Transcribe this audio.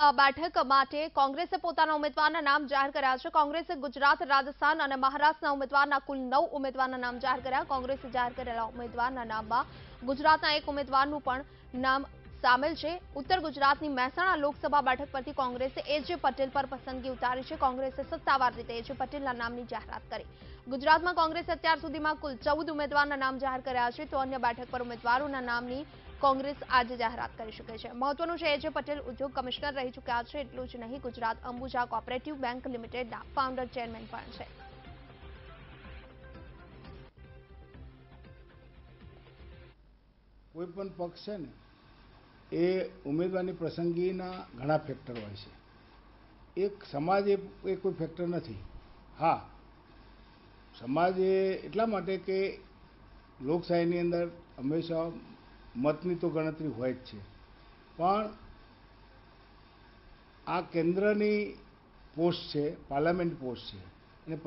બેઠક માટે કોંગ્રેસે પોતાના ઉમેદવારના નામ જાહેર કર્યા છે. કોંગ્રેસે ગુજરાત, રાજસ્થાન અને મહારાષ્ટ્રના ઉમેદવારના કુલ નવ ઉમેદવારના નામ જાહેર કર્યા. કોંગ્રેસે જાહેર કરેલા ઉમેદવારના નામમાં ગુજરાતના એક ઉમેદવારનું પણ નામ સામેલ છે. ઉત્તર ગુજરાતની મહેસાણા લોકસભા બેઠક પરથી કોંગ્રેસે એજે પટેલ પર પસંદગી ઉતારી છે. કોંગ્રેસે સત્તાવાર રીતે એજે પટેલના નામની જાહેરાત કરી. ગુજરાતમાં કોંગ્રેસે અત્યાર સુધીમાં કુલ ચૌદ ઉમેદવારના નામ જાહેર કર્યા છે. તો અન્ય બેઠક પર ઉમેદવારોના નામની કોંગ્રેસ આજે જાહેરાત કરી શકે છે. મહત્વનું છે એજે પટેલ ઉદ્યોગ કમિશનર રહી ચૂક્યા છે એટલું જ નહીં, ગુજરાત અંબુજા કોઓપરેટિવ બેંક લિમિટેડના ફાઉન્ડર ચેરમેન પણ છે. કોઈ પણ પક્ષ છે ને એ ઉમેદવારની પસંદગીના ઘણા ફેક્ટર હોય છે. એક સમાજ એ કોઈ ફેક્ટર નથી. હા, સમાજ એ એટલા માટે કે લોકશાહીની અંદર હંમેશા મતની તો ગણતરી હોય જ છે. પણ આ કેન્દ્રની પોસ્ટ છે, પાર્લામેન્ટ પોસ્ટ છે.